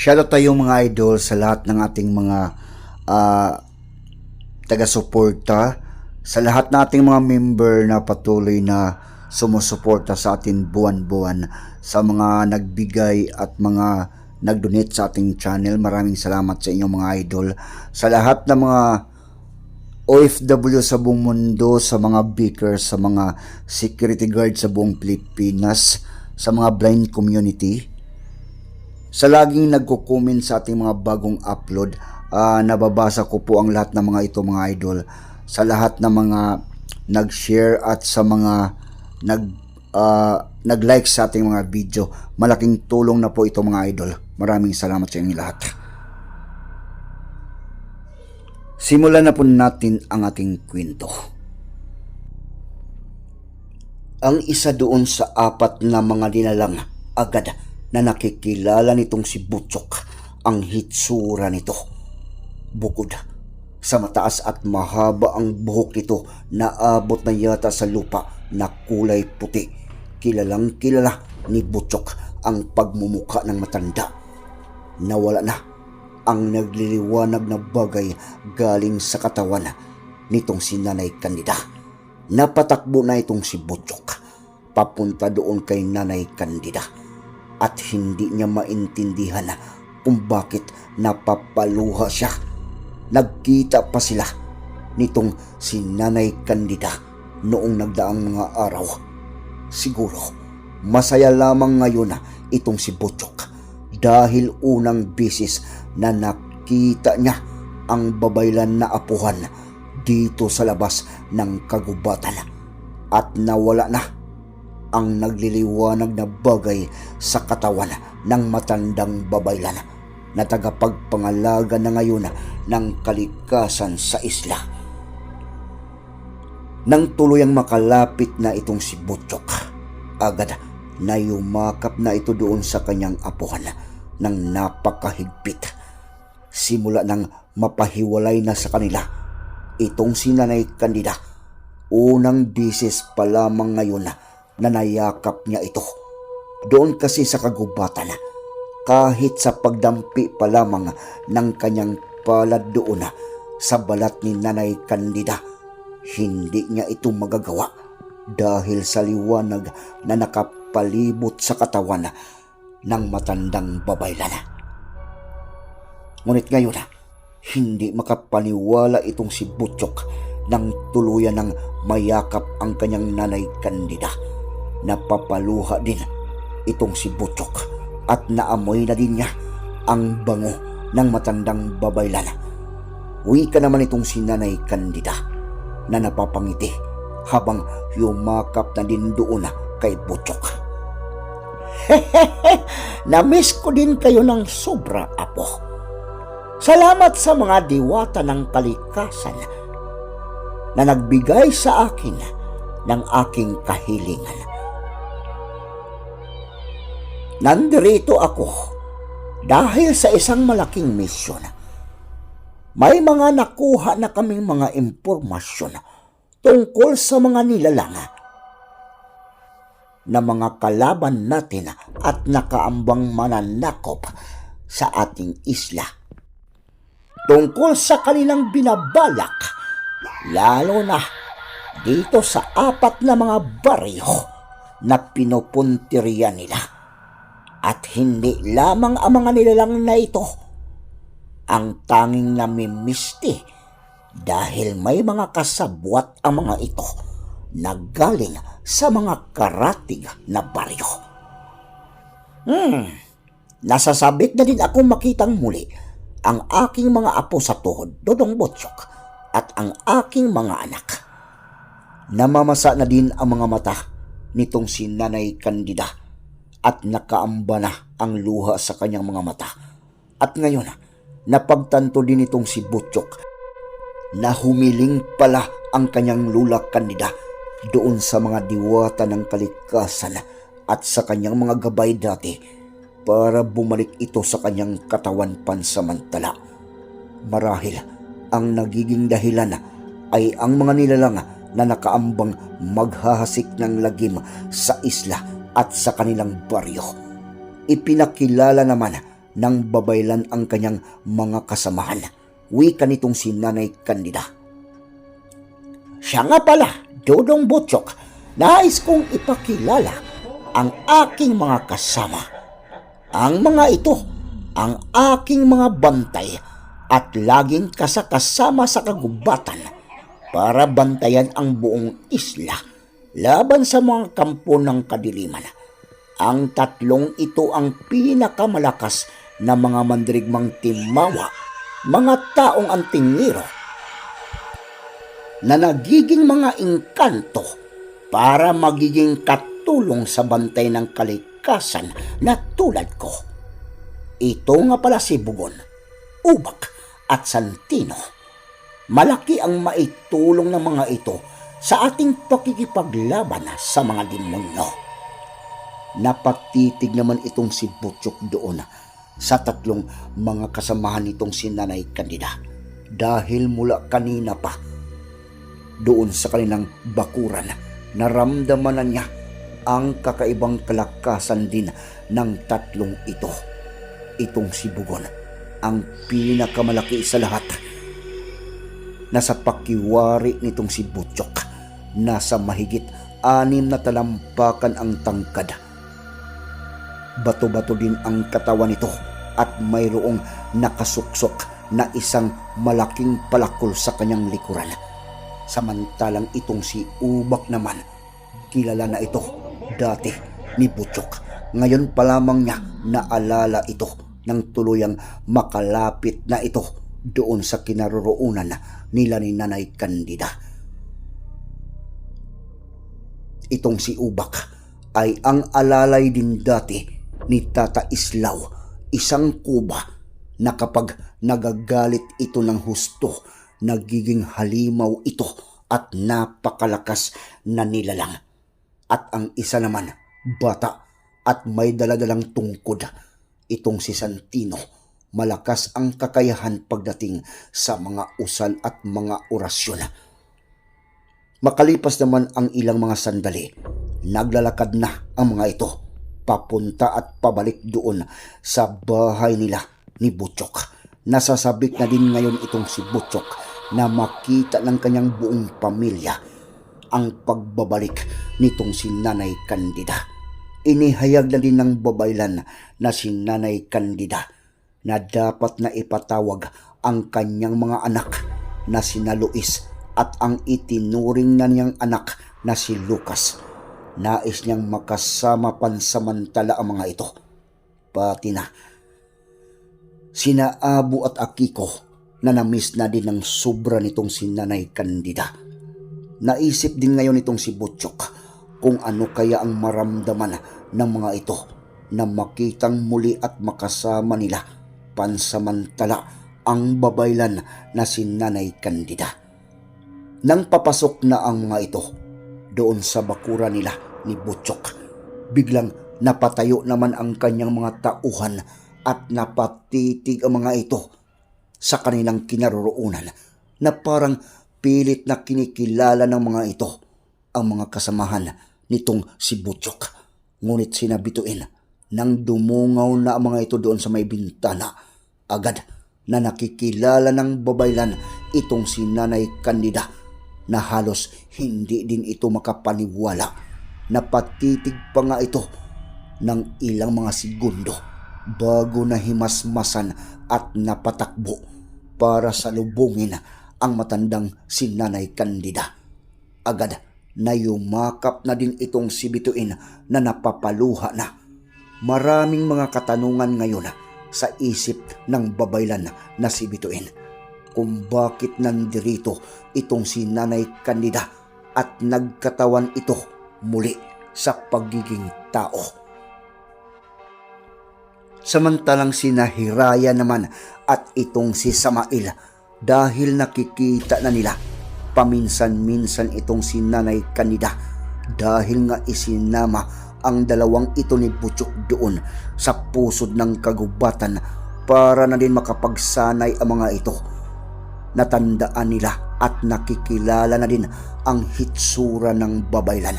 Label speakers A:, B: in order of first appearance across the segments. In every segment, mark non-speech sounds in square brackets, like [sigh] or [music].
A: Shoutout tayo mga idol sa lahat ng ating mga ah, taga-suporta, sa lahat ng ating mga member na patuloy na sumusuporta sa atin buwan-buwan, sa mga nagbigay at mga nag-donate sa ating channel. Maraming salamat sa inyong mga idol. Sa lahat ng mga OFW sa buong mundo, sa mga beakers, sa mga security guard sa buong Pilipinas, sa mga blind community, sa laging nagko-comment sa ating mga bagong upload, ah, nababasa ko po ang lahat ng mga ito mga idol. Sa lahat ng mga nag-share at sa mga nag ah, nag-like sa ating mga video, malaking tulong na po ito mga idol. Maraming salamat sa inyong lahat. Simulan na po natin ang ating kwento. Ang isa doon sa apat na mga dinalang agad na nakikilala nitong si Butchok ang hitsura nito. Bukod sa mataas at mahaba ang buhok nito na abot na yata sa lupa na kulay puti. Kilalang kilala ni Butchok ang pagmumuka ng matanda. Nawala na ang nagliliwanag na bagay galing sa katawan nitong si Nanay Candida. Napatakbo na itong si Butchok papunta doon kay Nanay Candida at hindi niya maintindihan kung bakit napapaluha siya. Nagkita pa sila nitong si Nanay Candida noong nagdaang mga araw. Siguro, masaya lamang ngayon itong si Butchok dahil unang bisis na nakita niya ang babaylan na apuhan dito sa labas ng kagubatan at nawala na ang nagliliwanag na bagay sa katawan ng matandang babaylan na tagapagpangalaga na ngayon ng kalikasan sa isla. Nang tuluyang makalapit na itong si Butchok, agad na yumakap na ito doon sa kanyang apuhan ng napakahigpit. Simula nang mapahiwalay na sa kanila, itong si Nanay Candida, unang bisis pa lamang ngayon na nayakap niya ito. Doon kasi sa kagubatan, kahit sa pagdampi pa lamang ng kanyang palad doon sa balat ni Nanay Candida, hindi niya ito magagawa dahil sa liwanag na nakapalibot sa katawan ng matandang babaylan. Ngunit ngayon, hindi makapaniwala itong si Butchok nang tuluyan ng mayakap ang kanyang nanay Candida. Napapaluha din itong si Butchok at naamoy na din niya ang bango ng matandang babaylan. Uwi ka naman itong si nanay Candida na napapangiti habang yumakap na din doon kay Butchok. [laughs] Namiss ko din kayo ng sobra, Apo. Salamat sa mga diwata ng kalikasan na nagbigay sa akin ng aking kahilingan. Nandirito ako dahil sa isang malaking misyon. May mga nakuha na kaming mga impormasyon tungkol sa mga nilalang na mga kalaban natin at nakaambang mananakop sa ating isla. Tungkol sa kanilang binabalak, lalo na dito sa apat na mga baryo na pinupuntirya nila. At hindi lamang ang mga nilalang na ito ang tanging namimisti dahil may mga kasabwat ang mga ito na galing sa mga karatig na baryo. Hmm, nasasabit na din akong makitang muli ang aking mga apo sa tuhod, Dodong Botsyok, at ang aking mga anak. Namamasa na din ang mga mata nitong si Nanay Candida at nakaamba na ang luha sa kanyang mga mata. At ngayon, napagtanto din itong si Butchok na humiling pala ang kanyang lula Candida doon sa mga diwata ng kalikasan at sa kanyang mga gabay dati para bumalik ito sa kanyang katawan pansamantala. Marahil ang nagiging dahilan ay ang mga nilalang na nakaambang maghahasik ng lagim sa isla at sa kanilang baryo. Ipinakilala naman nang babaylan ang kanyang mga kasamahan. Wika nitong si Nanay Candida. Siya nga pala, Dodong Butchok, nais kong ipakilala ang aking mga kasama. Ang mga ito, ang aking mga bantay at laging kasakasama sa kagubatan para bantayan ang buong isla laban sa mga kampo ng kadiliman. Ang tatlong ito ang pinakamalakas na mga mandirigmang timawa, mga taong antingiro, na nagiging mga engkanto para magiging katulong sa bantay ng kalikasan na tulad ko. Ito nga pala si Bugon, Ubak at Santino. Malaki ang maitulong ng mga ito sa ating pakikipaglaban sa mga demonyo. Napatitig naman itong si Butchok doon sa tatlong mga kasamahan nitong si Nanay Candida dahil mula kanina pa doon sa kanilang bakuran naramdaman na niya ang kakaibang kalakasan din ng tatlong ito. Itong si Bugon, ang pinakamalaki sa lahat. Nasa pakiwari nitong si Butchok, nasa mahigit anim na talampakan ang tangkad. Bato-bato din ang katawan nito at mayroong nakasuksok na isang malaking palakol sa kanyang likuran. Samantalang itong si Ubak naman, kilala na ito dati ni Butchok. Ngayon pa lamang niya naalala ito nang tuluyang makalapit na ito doon sa kinaroroonan nila ni Nanay Candida. Itong si Ubak ay ang alalay din dati ni Tata Islaw, isang kuba na kapag nagagalit ito ng husto, nagiging halimaw ito at napakalakas na nilalang. At ang isa naman, bata at may daladalang tungkod. Itong si Santino, malakas ang kakayahan pagdating sa mga usal at mga orasyon. Makalipas naman ang ilang mga sandali, naglalakad na ang mga ito papunta at pabalik doon sa bahay nila ni Butchok. Nasasabik na din ngayon itong si Butchok na makita ng kanyang buong pamilya ang pagbabalik nitong si Nanay Candida. Inihayag na din ng babaylan na si Nanay Candida na dapat na ipatawag ang kanyang mga anak na si Luis at ang itinuring na niyang anak na si Lucas. Nais niyang makasama pansamantala ang mga ito. Pati na sina Abu at Akiko na namiss na din ng sobra nitong si Nanay Candida. Naisip din ngayon itong si Butchok kung ano kaya ang maramdaman ng mga ito na makitang muli at makasama nila pansamantala ang babaylan na si Nanay Candida. Nang papasok na ang mga ito doon sa bakura nila ni Butchok, biglang napatayo naman ang kanyang mga tauhan at napatitig ang mga ito sa kanilang kinaroroonan na parang pilit na kinikilala ng mga ito ang mga kasamahan nitong si Butchok. Ngunit sinabituin nang dumungaw na ang mga ito doon sa may bintana, agad na nakikilala ng babaylan itong si Nanay Candida na halos hindi din ito makapaniwala. Napatitig pa nga ito ng ilang mga segundo bago na himasmasan at napatakbo para salubungin ang matandang si Nanay Candida. Agad na yumakap na din itong si Bituin na napapaluha na. Maraming mga katanungan ngayon sa isip ng babaylan na si Bituin kung bakit nandirito itong si Nanay Candida at nagkatawan ito muli sa pagiging tao. Samantalang si Nahiraya naman at itong si Samail dahil nakikita na nila paminsan-minsan itong si Nanay Kanida dahil nga isinama ang dalawang ito ni Butchok doon sa pusod ng kagubatan para na din makapagsanay ang mga ito. Natandaan nila at nakikilala na din ang hitsura ng babaylan.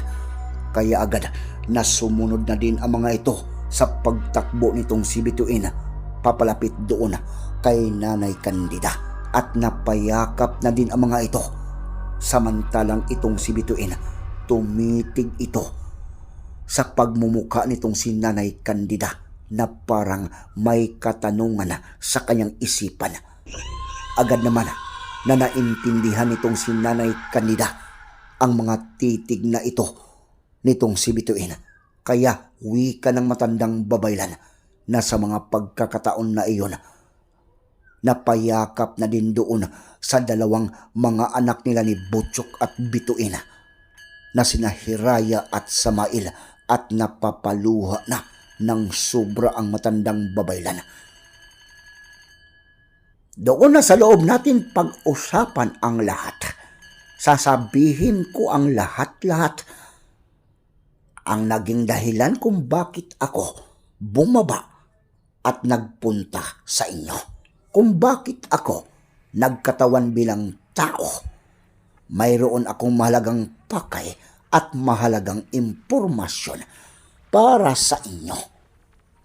A: Kaya agad na sumunod na din ang mga ito sa pagtakbo nitong si Bituin papalapit doon kay Nanay Candida at napayakap na din ang mga ito. Samantalang itong si Bituin, tumitig ito sa pagmumuka nitong si Nanay Candida na parang may katanungan sa kanyang isipan. Agad naman na naintindihan nitong si Nanay Candida ang mga titig na ito nitong si Bituin. Kaya wika ng matandang babaylan na sa mga pagkakataon na iyon napayakap na din doon sa dalawang mga anak nila ni Butchok at Bituin na sina Hiraya at Samail at napapaluha na ng sobra ang matandang babaylan. Doon na sa loob natin pag-usapan ang lahat. Sasabihin ko ang lahat-lahat. Ang naging dahilan kung bakit ako bumaba at nagpunta sa inyo. Kung bakit ako nagkatawan bilang tao. Mayroon akong mahalagang pakay at mahalagang impormasyon para sa inyo.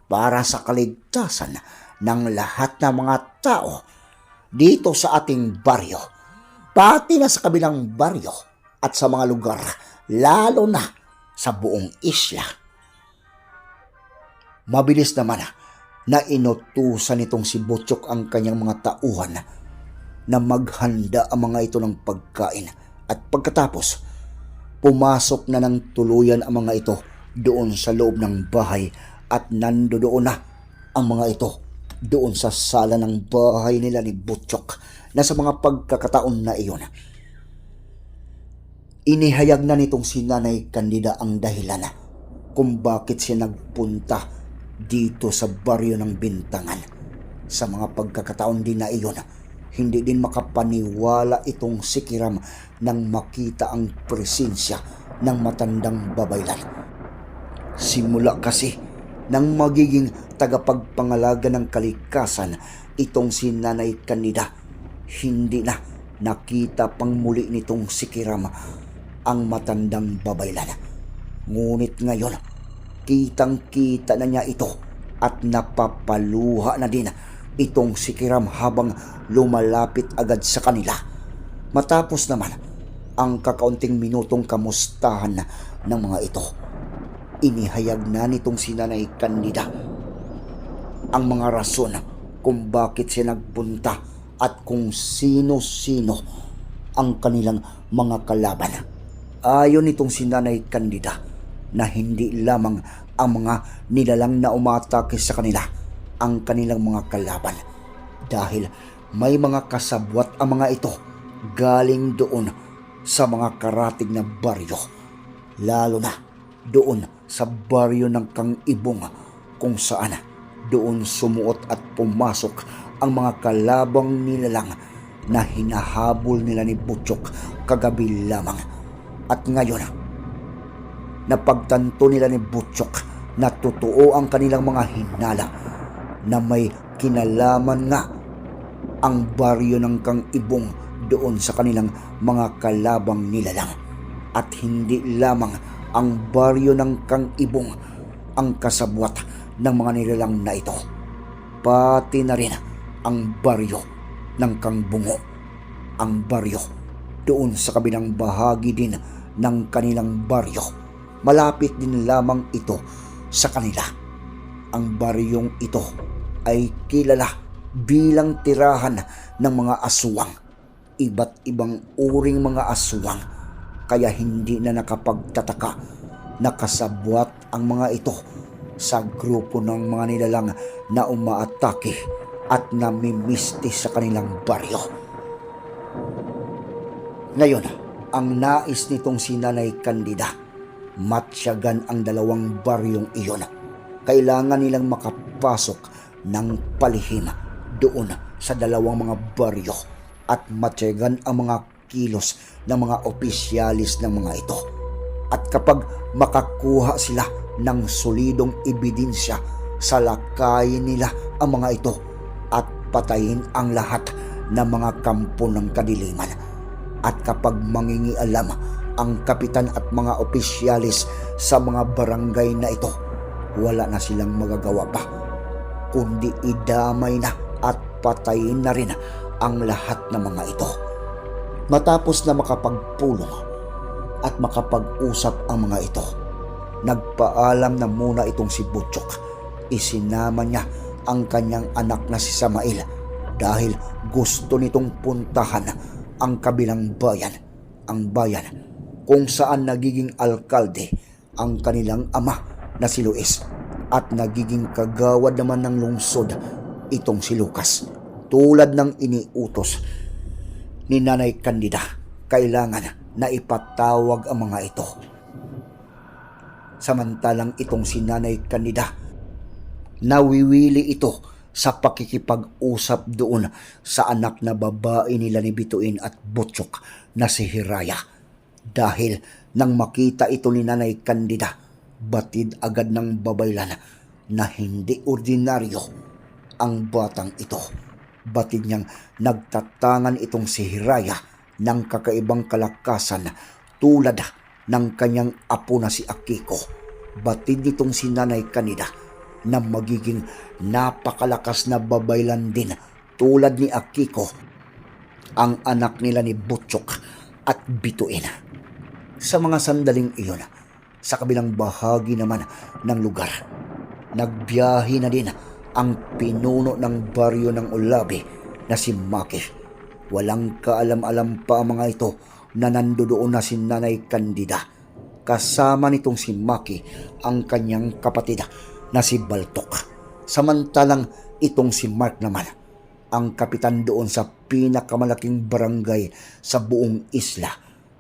A: Para sa kaligtasan ng lahat ng mga tao dito sa ating baryo. Pati na sa kabilang baryo at sa mga lugar, lalo na sa buong isla. Mabilis naman na inutusan nitong si Butchok ang kanyang mga tauhan na maghanda ang mga ito ng pagkain at pagkatapos pumasok na ng tuluyan ang mga ito doon sa loob ng bahay at nando doon na ang mga ito doon sa sala ng bahay nila ni Butchok na sa mga pagkakataon na iyon. Inihayag na nitong si Nanay Candida ang dahilan kung bakit siya nagpunta dito sa baryo ng Bintangan. Sa mga pagkakataon din na iyon, hindi din makapaniwala itong si Kiram nang makita ang presensya ng matandang babaylan. Simula kasi nang magiging tagapagpangalaga ng kalikasan itong si Nanay Candida, hindi na nakita pang muli nitong si Kiram ang matandang babaylan. Ngunit ngayon, kitang-kita na niya ito at napapaluha na din itong si Kiram habang lumalapit agad sa kanila. Matapos naman ang kakaunting minutong kamustahan ng mga ito, inihayag na nitong si Nanay Candida ang mga rason kung bakit siya nagpunta at kung sino-sino ang kanilang mga kalaban. Ayon nitong si Nanay Candida na hindi lamang ang mga nilalang na umatake sa kanila ang kanilang mga kalaban dahil may mga kasabwat ang mga ito galing doon sa mga karatig na baryo lalo na doon sa baryo ng Kang Ibong kung saan doon sumuot at pumasok ang mga kalabang nilalang na hinahabol nila ni Butchok kagabi lamang. At ngayon, napagtanto nila ni Butchok na totoo ang kanilang mga hinala na may kinalaman nga ang baryo ng Kang Ibong doon sa kanilang mga kalabang nilalang. At hindi lamang ang baryo ng Kang Ibong ang kasabwat ng mga nilalang na ito. Pati na rin ang baryo ng Kang Bungo. Ang baryo doon sa kabilang bahagi din ng kanilang baryo. Malapit din lamang ito sa kanila. Ang baryong ito ay kilala bilang tirahan ng mga aswang. Iba't ibang uring mga aswang kaya hindi na nakapagtataka nakasabwat ang mga ito sa grupo ng mga nilalang na umaatake at namimisti sa kanilang baryo. Ngayon, ang nais nitong si Nanay Candida, matsyagan ang dalawang baryong iyon. Kailangan nilang makapasok ng palihim doon sa dalawang mga baryo at matsyagan ang mga kilos ng mga opisyalis ng mga ito. At kapag makakuha sila ng solidong ebidensya sa lakayin nila ang mga ito at patayin ang lahat ng mga kampo ng kadiliman. At kapag mangingialam ang kapitan at mga opisyalis sa mga barangay na ito, wala na silang magagawa pa kundi idamay na at patayin na rin ang lahat ng mga ito. Matapos na makapagpulong at makapag-usap ang mga ito, nagpaalam na muna itong si Butchok. Isinama niya ang kanyang anak na si Samael dahil gusto nitong puntahan ang kabilang bayan, ang bayan kung saan nagiging alkalde ang kanilang ama na si Luis at nagiging kagawad naman ng lungsod itong si Lucas. Tulad ng iniutos ni Nanay Candida, kailangan na ipatawag ang mga ito. Samantalang itong si Nanay Candida, nawiwili ito sa pakikipag-usap doon sa anak na babae nila ni Bituin at Butchok na si Hiraya. Dahil nang makita ito ni Nanay Candida, batid agad ng babaylan na hindi ordinaryo ang batang ito. Batid niyang nagtatangan itong si Hiraya ng kakaibang kalakasan tulad ng kanyang apo na si Akiko. Batid nitong si Nanay Candida na magiging napakalakas na babaylan din tulad ni Akiko, ang anak nila ni Butchok at Bituin. Sa mga sandaling iyon, sa kabilang bahagi naman ng lugar, nagbiyahe na din ang pinuno ng baryo ng Ulabi na si Maki. Walang kaalam-alam pa ang mga ito na nandoon na si Nanay Candida. Kasama nitong si Maki ang kanyang kapatid na si Baltok. Samantalang itong si Mark naman, ang kapitan doon sa pinakamalaking barangay sa buong isla.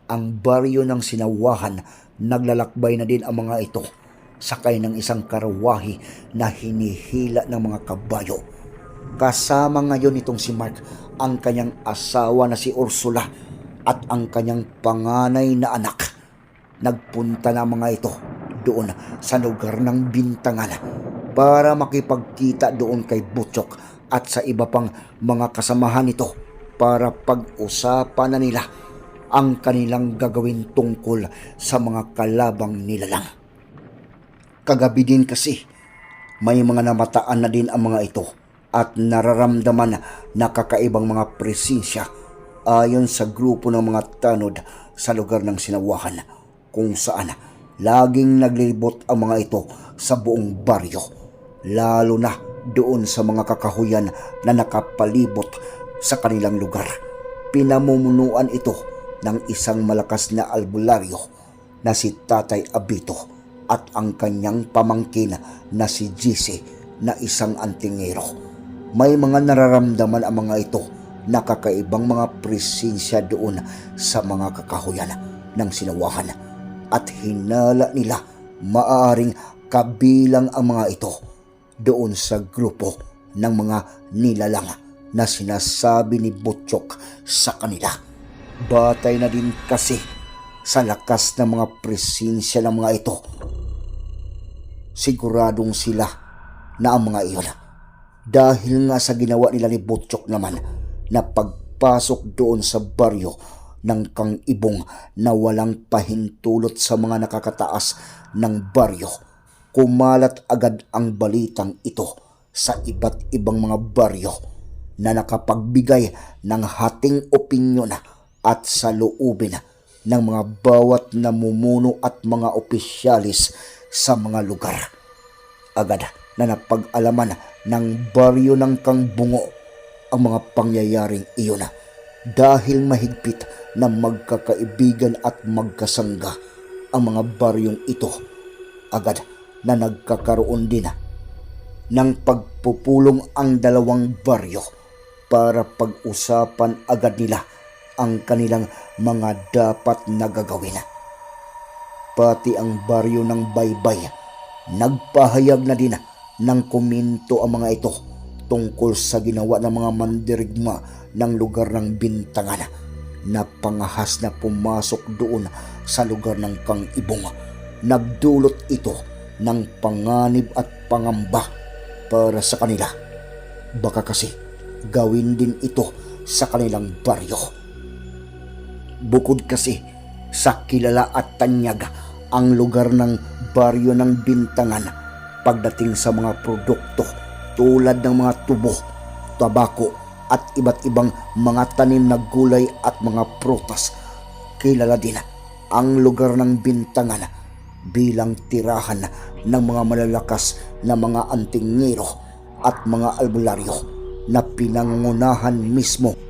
A: Ang baryo ng sinawahan, naglalakbay na din ang mga ito sakay ng isang karwahi na hinihila ng mga kabayo. Kasama ngayon itong si Mark ang kanyang asawa na si Ursula at ang kanyang panganay na anak. Nagpunta na mga ito doon sa lugar ng bintangan para makipagkita doon kay Butchok at sa iba pang mga kasamahan nito para pag-usapan na nila ang kanilang gagawin tungkol sa mga kalabang nilalang. Kagabi din kasi, may mga namataan na din ang mga ito at nararamdaman na kakaibang mga presensya ayon sa grupo ng mga tanod sa lugar ng sinawahan kung saan laging naglilibot ang mga ito sa buong baryo lalo na doon sa mga kakahuyan na nakapalibot sa kanilang lugar. Pinamumunuan ito ng isang malakas na albularyo na si Tatay Abito at ang kanyang pamangkin na si Gise na isang antingero. May mga nararamdaman ang mga ito na kakaibang mga presensya doon sa mga kakahuyan ng sinawahan at hinala nila maaaring kabilang ang mga ito doon sa grupo ng mga nilalang na sinasabi ni Butchok sa kanila. Batay na din kasi sa lakas ng mga presensya ng mga ito siguradong sila na ang mga iyon. Dahil nga sa ginawa nila ni Butchok naman na pagpasok doon sa baryo ng kang ibong na walang pahintulot sa mga nakakataas ng baryo. Kumalat agad ang balitang ito sa iba't ibang mga baryo na nakapagbigay ng hating opinyon at saloobin ng mga bawat namumuno at mga opisyalis sa mga lugar. Agad na napag-alaman ng baryo ng Kangbungo ang mga pangyayaring iyon dahil mahigpit na magkakaibigan at magkasangga ang mga baryong ito. Agad na nagkakaroon din ng pagpupulong ang dalawang baryo para pag-usapan agad nila ang kanilang mga dapat na gagawin pati ang baryo ng baybay. Nagpahayag na din ng komento ang mga ito tungkol sa ginawa ng mga mandirigma ng lugar ng bintangan na pangahas na pumasok doon sa lugar ng Kang Ibong. Nagdulot ito ng panganib at pangamba para sa kanila. Baka kasi gawin din ito sa kanilang baryo. Bukod kasi sa kilala at tanyag ang lugar ng baryo ng bintangan pagdating sa mga produkto tulad ng mga tubo, tabako at iba't ibang mga tanim na gulay at mga prutas. Kilala din ang lugar ng bintangan bilang tirahan ng mga malalakas na mga antingero at mga albularyo na pinangunahan mismo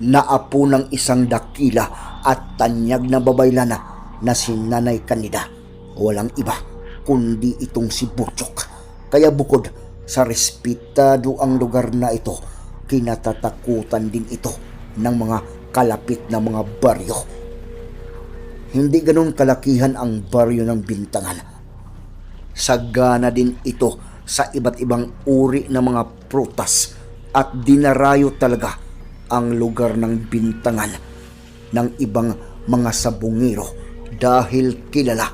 A: na apo ng isang dakila at tanyag na babaylana na si Nanay Kanida. Walang iba kundi itong si Butchok. Kaya bukod sa respetado ang lugar na ito, kinatatakutan din ito ng mga kalapit na mga baryo. Hindi ganun kalakihan ang baryo ng bintangan. Sagana din ito sa iba't ibang uri ng mga prutas at dinarayo talaga ang lugar ng bintangan ng ibang mga sabungero dahil kilala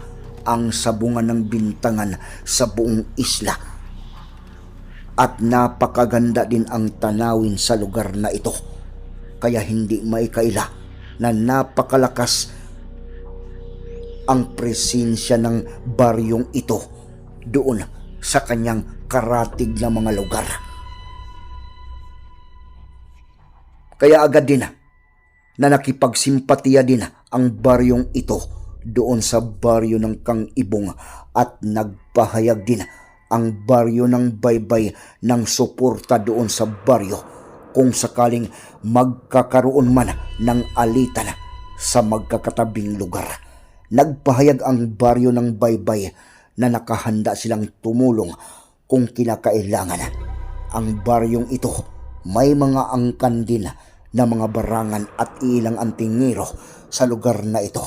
A: ang sabungan ng bintangan sa buong isla. At napakaganda din ang tanawin sa lugar na ito. Kaya hindi maikaila na napakalakas ang presensya ng baryong ito doon sa kanyang karatig na mga lugar. Kaya agad din na nakipagsimpatiya din ang baryong ito doon sa baryo ng Kang Ibong at nagpahayag din ang baryo ng baybay ng suporta doon sa baryo kung sakaling magkakaroon man ng alitan sa magkakatabing lugar. Nagpahayag ang baryo ng baybay na nakahanda silang tumulong kung kinakailangan. Ang baryong ito may mga angkan din na mga barangan at ilang antingero sa lugar na ito.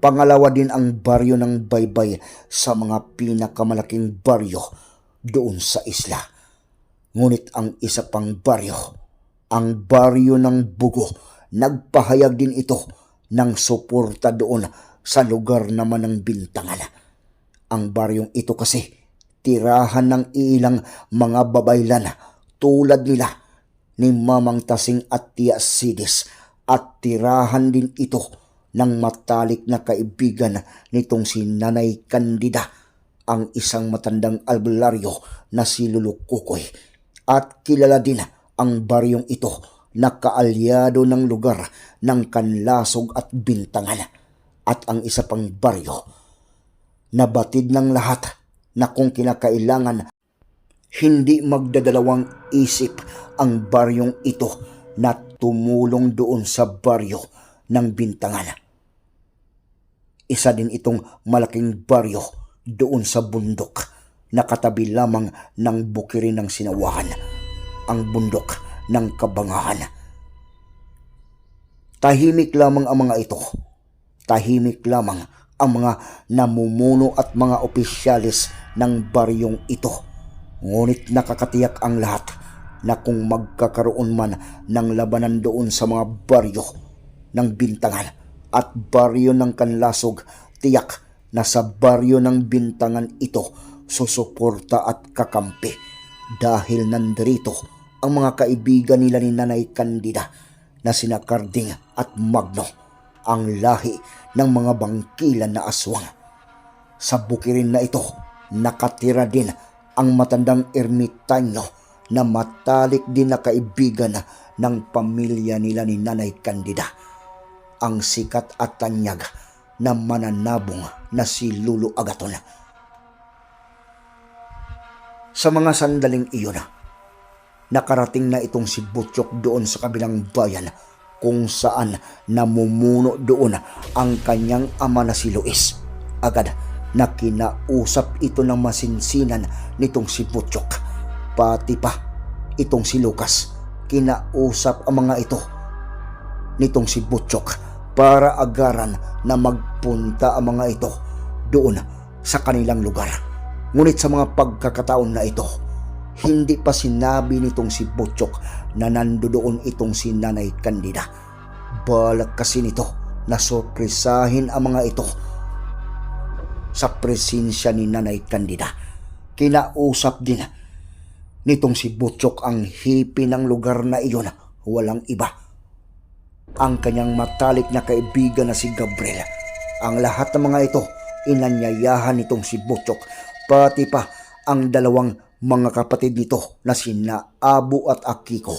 A: Pangalawa din ang baryo ng baybay sa mga pinakamalaking baryo doon sa isla. Ngunit ang isa pang baryo, ang baryo ng Bugo, nagpahayag din ito ng suporta doon sa lugar naman ng Bintangan. Ang baryong ito kasi, tirahan ng ilang mga babaylan tulad nila ni Mamang Tasing at Tia Sidis at tirahan din ito ng matalik na kaibigan nitong si Nanay Candida, ang isang matandang albularyo na si Lulukukoy. At kilala din ang baryong ito na kaalyado ng lugar ng Kanlasog at Bintangan. At ang isa pang baryo, nabatid ng lahat na kung kinakailangan hindi magdadalawang isip ang baryong ito na tumulong doon sa baryo ng bintangan. Isa din itong malaking baryo doon sa bundok na katabi lamang ng bukirin ng sinawahan, ang bundok ng kabangahan. Tahimik lamang ang mga ito. Tahimik lamang ang mga namumuno at mga opisyalis ng baryong ito. Ngunit nakakatiyak ang lahat na kung magkakaroon man ng labanan doon sa mga baryo ng bintangan at baryo ng kanlasog, tiyak na sa baryo ng bintangan ito susuporta at kakampi dahil nandirito ang mga kaibigan nila ni Nanay Candida na sina Carding at Magno, ang lahi ng mga bangkilan na aswang. Sa bukirin na ito, nakatira din ang matandang ermitanyo na matalik din na kaibigan ng pamilya nila ni Nanay Candida. Ang sikat at tanyag na mananabong na si Lulu Agaton. Sa mga sandaling iyon, nakarating na itong si Butchok doon sa kabilang bayan kung saan namumuno doon ang kanyang ama na si Luis. Agad na kinausap ito ng masinsinan nitong si Butchok. Pati pa itong si Lucas. Kinausap ang mga ito nitong si Butchok para agaran na magpunta ang mga ito doon sa kanilang lugar. Ngunit sa mga pagkakataon na ito, hindi pa sinabi nitong si Butchok na nandoon itong si Nanay Candida. Balak kasi nito na sorpresahin ang mga ito sa presensya ni Nanay Candida. Kinausap din nitong si Butchok ang hipi ng lugar na iyon. Walang iba. Ang kanyang matalik na kaibigan na si Gabriel. Ang lahat ng mga ito, inanyayahan nitong si Butchok. Pati pa ang dalawang mga kapatid nito na sina Abu at Akiko.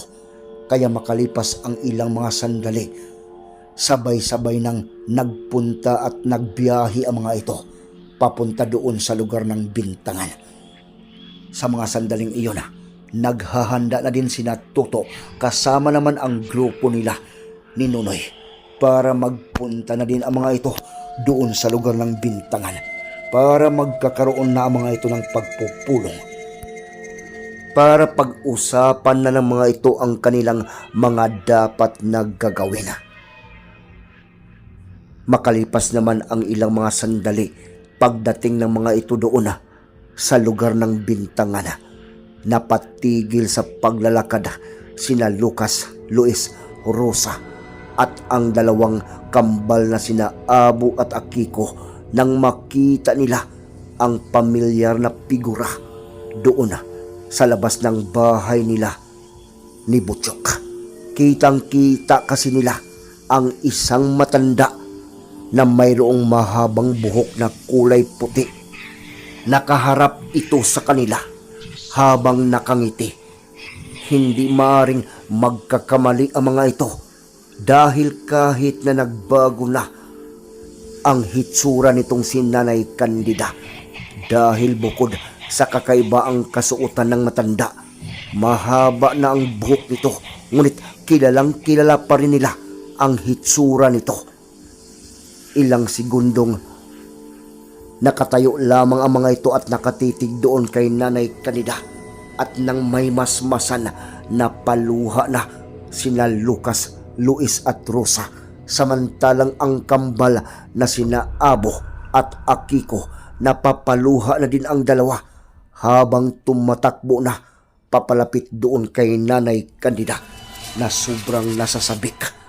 A: Kaya makalipas ang ilang mga sandali, sabay-sabay nang nagpunta at nagbiyahi ang mga ito papunta doon sa lugar ng bintangan. Sa mga sandaling iyon, naghahanda na din sina Toto kasama naman ang grupo nila ni Nunoy para magpunta na din ang mga ito doon sa lugar ng bintangan para magkakaroon na ang mga ito ng pagpupulong para pag-usapan na ng mga ito ang kanilang mga dapat na gagawin. Makalipas naman ang ilang mga sandali pagdating ng mga ito doon ah, sa lugar ng bintangan. Napatigil sa paglalakad sina Lucas, Luis, Rosa at ang dalawang kambal na sina Abu at Akiko nang makita nila ang pamilyar na figura doon ah, sa labas ng bahay nila ni Butchok. Kitang-kita kasi nila ang isang matanda na mayroong mahabang buhok na kulay puti. Nakaharap ito sa kanila habang nakangiti. Hindi maring magkakamali ang mga ito dahil kahit na nagbago na ang hitsura nitong si Nanay Candida dahil bukod sa kakaiba ang kasuotan ng matanda, mahaba na ang buhok nito ngunit kilalang kilala pa rin nila ang hitsura nito ilang segundong. Nakatayo lamang ang mga ito at nakatitig doon kay Nanay Kanida at nang may masmasan na paluha na sina Lucas, Luis at Rosa samantalang ang kambal na sina Abo at Akiko. Napapaluha na din ang dalawa habang tumatakbo na papalapit doon kay Nanay Kanida na sobrang nasasabik